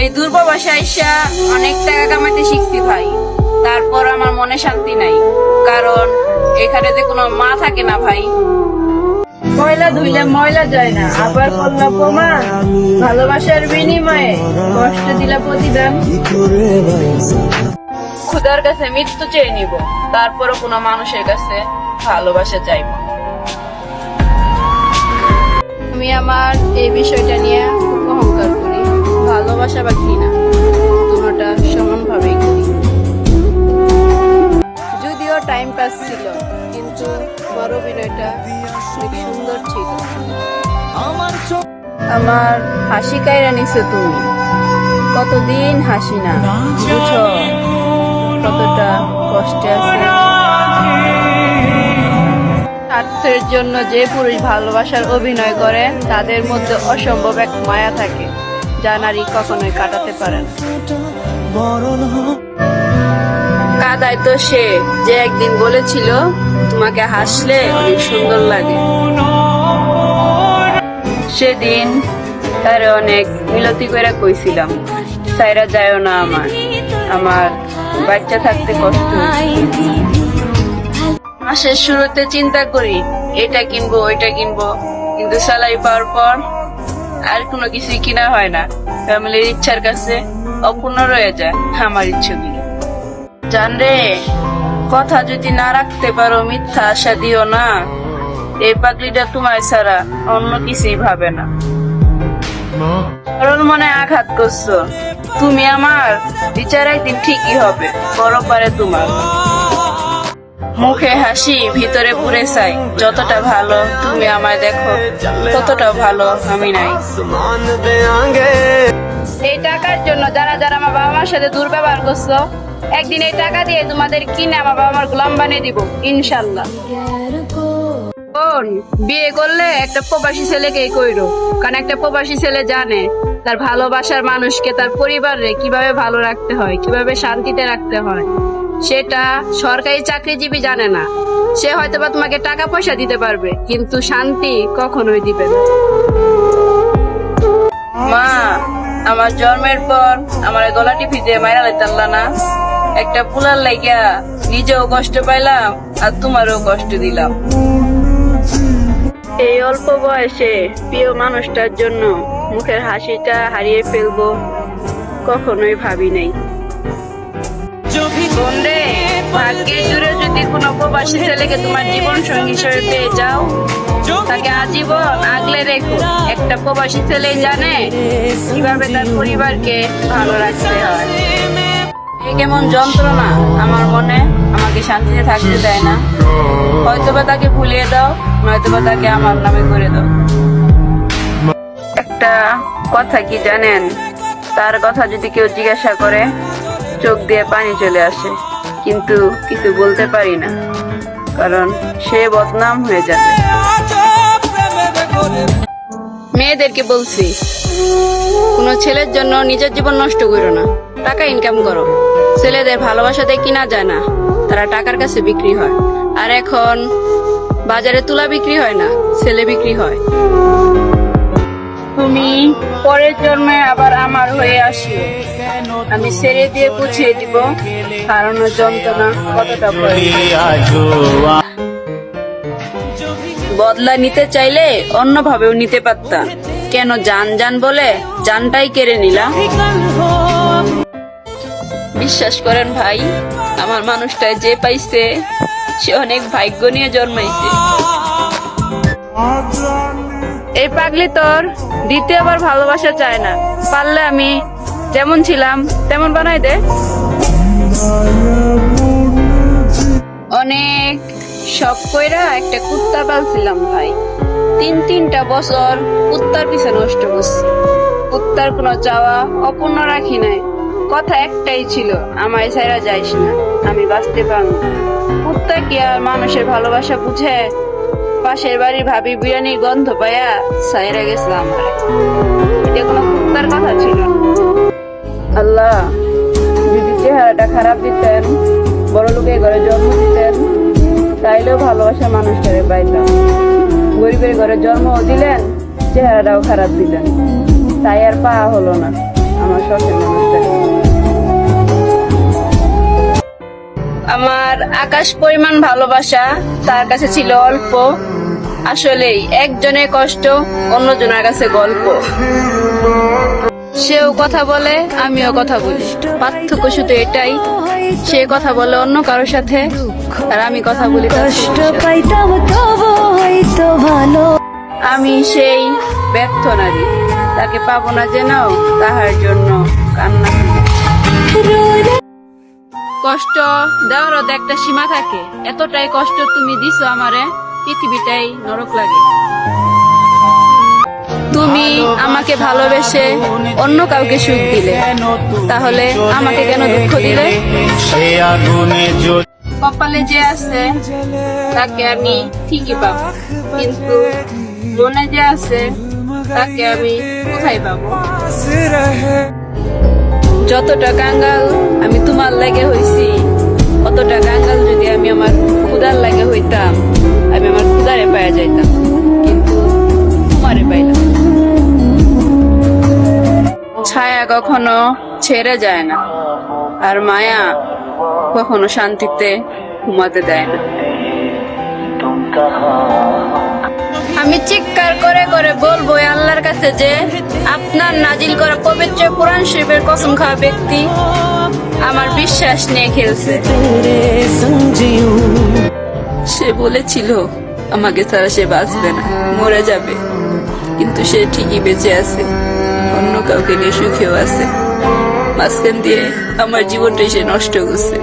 এই দুর্বাবাসে আইসা অনেক টাকা কামাইতে শিখছি ভাই। তারপর আমার মনে শান্তি নাই। কারণ এখানে যে কোনো মা থাকে না ভাই। ময়লা ধুইলে ময়লা যায় না। আবার করলা প্রমাণ। ভালোবাসার বিনিময়ে কষ্ট দিলা প্রতিদান। খুদার কাছে মৃত্যু চেয়ে নিব। তারপরও কোনো মানুষের কাছে ভালোবাসা চাইব আমি আমার এই বিষয়টা নিয়ে খুব অহংকার করি। ভালোবাসা বা ঘৃণা, দুটোটা সমানভাবেই যদিও টাইম পাস ছিল, কিন্তু বড় অভিনয়টা অনেক সুন্দর ছিল। আমার হাসি কায়রা নিছো তুমি। কতদিন হাসি না বুঝো কতটা কষ্টে আছে। স্বার্থের জন্য যে পুরুষ ভালোবাসার অভিনয় করে, তাদের মধ্যে অসম্ভব এক মায়া থাকে। যা নারী কখনোই কাটাতে পারে কাদায় তো সে যে একদিন বলেছিল, তোমাকে হাসলে অনেক সুন্দর লাগে। সেদিন তারে অনেক মিলতি করে কইছিলাম, সাইরা যায়ও না আমার আমার বাচ্চা থাকতে কষ্ট। মাসের শুরুতে চিন্তা করি, এটা কিনবো, ওইটা কিনবো। কিন্তু স্যালারি পাওয়ার পর আর কোনো কিছুই কিনা হয় না। ফ্যামিলির ইচ্ছার কাছে অপূর্ণ রয়ে যায় আমার ইচ্ছাগুলো। জান রে কথা যদি না রাখতে পারো মিথ্যা আশা দিও না। এই পাগলিটা তোমার ছাড়া অন্য কিছুই ভাবে না। সরল মনে আঘাত করছ। তুমি আমার বিচার একদিন ঠিকই হবে বড় পারে তোমার। মুখে হাসি, ভিতরে পুরে চাই। যতটা ভালো তুমি আমায় দেখো ততটা ভালো আমি নাই। এই টাকার জন্য যারা যারা আমার বাবা মার সাথে দুর্ব্যবহার করছ, একদিন এই টাকা দিয়ে তোমাদের কিনে আমার বাবা মার গোলাম বানিয়ে দিব, ইনশাল্লাহ। বোন, বিয়ে করলে একটা প্রবাসী ছেলেকেই কইরো, কারণ একটা প্রবাসী ছেলে জানে তার ভালোবাসার মানুষকে তার পরিবারে কীভাবে ভালো রাখতে হয়, কীভাবে শান্তিতে রাখতে হয়। সেটা সরকারি চাকরিজীবী জানে না। সে হয়তো বা তোমাকে টাকা পয়সা দিতে পারবে কিন্তু শান্তি কখনোই দিবে না। মা আমার জন্মের পর আমার গলা টিপি দিয়ে মাইরা লাইতাল্লা না। একটা পুলার লাইগা নিজেও কষ্ট পাইলাম আর তোমারও কষ্ট দিলাম। এই অল্প বয়সে প্রিয় মানুষটার জন্য মুখের হাসিটা হারিয়ে ফেলব কখনোই ভাবি নাই। ভাগ্যের জুড়ে যদি কোনো ছেলেকে তোমার জীবন সঙ্গী হিসেবে পেয়ে যাও। তাকে আজীবন আগলে রেখো। একটা প্রবাসী ছেলেই জানে কীভাবে তার পরিবারকে ভালো রাখতে হয়। কেমন যন্ত্রণা আমার মনে, আমাকে শান্তিতে থাকতে দেয় না। হয়তোবা তাকে ভুলিয়ে দাও, নয়তোবা তাকে আমার নামে করে দাও। একটা কথা কি জানেন? তার কথা যদি কেউ জিজ্ঞাসা করে চোখ দিয়ে পানি চলে আসে, কিন্তু কিছু বলতে পারি না, কারণ সে বদনাম হয়ে যাবে। মেয়েদেরকে বলছি, কোনো ছেলের জন্য নিজের জীবন নষ্ট করো না, টাকা ইনকাম করো। ছেলেদের ভালোবাসা দিয়ে কিনা যায় না, তারা টাকার কাছে বিক্রি হয়। আর এখন বাজারে তুলা বিক্রি হয় না, ছেলে বিক্রি হয়। তুমি পরের জন্মে আবার আমার হয়ে আসি আমি ছেড়ে দিয়ে বুঝিয়ে দিব হারানোর যন্ত্রণা কতটা বদলা নিতে চাইলে অন্যভাবেও নিতে পারতাম কেন জান জান বলে জানটাই কেড়ে নিলাম। বিশ্বাস করেন ভাই, আমার মানুষটা যে পাইছে, সে অনেক ভাগ্য নিয়ে জন্মাইছে। এই পাগলি তোর দ্বিতীয়বার ভালোবাসা চায় না। পারলে আমি যেমন ছিলাম, তেমন বানাই দে। অনেক শখ কইরা একটা কুত্তা পালছিলাম ভাই। তিন তিনটা বছর কুত্তার পিছে নষ্ট করছি। কুত্তার কোনো চাওয়া অপূর্ণ রাখি নাই। কথা একটাই ছিল, আমায় ছাইরা যাইস না, আমি বাঁচতে পারব। কুত্তা কি আর মানুষের ভালোবাসা বুঝে? পাশের বাড়ির ভাবি বিরিয়ানির গন্ধ পায়া ছাইরা গেছে আমার। এটা কোনো কুত্তার কথা ছিল। আল্লাহ, যদি চেহারাটা খারাপ দিতেন, বড় লোকের ঘরে জন্ম দিতেন, তাইলেও ভালোবাসা মানুষটারে পাইতাম। গরিবের ঘরে জন্মও দিলেন, চেহারাটাও খারাপ দিলেন। তাই আর পাওয়া হলো না আমার শখের মানুষটা আমার আকাশ পরিমাণ ভালোবাসা তার কাছে ছিল অল্প। আসলেই একজনের কষ্ট অন্যজনের কাছে গল্প। সেও কথা বলে আমিও কথা বলি। পার্থক্য শুধু এটাই সে কথা বলে অন্য কারোর সাথে আর আমি কথা বলি কষ্ট পাইতাম হয়তো ভালো। আমি সেই ব্যর্থ নারী তাকে পাবো না যেন তাহার জন্য কান্না। কষ্ট দেওয়ারও একটা সীমা থাকে। এতটাই কষ্ট তুমি দিছো আমারে, পৃথিবীটাই নরক লাগে। তুমি আমাকে ভালোবেসে অন্য কাউকে সুখ দিলে, তাহলে আমাকে কেন দুঃখ দিলে? কপালে যে আছে, তাকে আমি ঠিকই পাবো। কিন্তু মনে যে আছে, তাকে আমি কোথায় পাবো? যতটা কাঙ্গাল আমি তোমার লাগে হইছি, অতটা কাঙ্গাল যদি আমি আমার ক্ষুদার লাগে হইতাম, আমি আমার ক্ষুদারে পাইয়া যাইতাম। কিন্তু তোমারে পাইলাম ছায়া কখনো ছেড়ে যায় না, আর মায়া কখনো শান্তিতে ঘুমাতে দেয় না। আমি চিৎকার করে করে বলব কাছে যে আপনার নাজিল করা পবিত্র কোরআন শরীফের কসম খাওয়া ব্যক্তি আমার বিশ্বাস নিয়ে খেলছে। সে বলেছিল, আমাকে ছাড়া সে বাঁচবে না, মরে যাবে। কিন্তু সে ঠিকই বেঁচে আছে, অন্য কাউকে নিয়ে সুখেও আছে। মাঝখান দিয়ে আমার জীবনটাই সে নষ্ট করছে।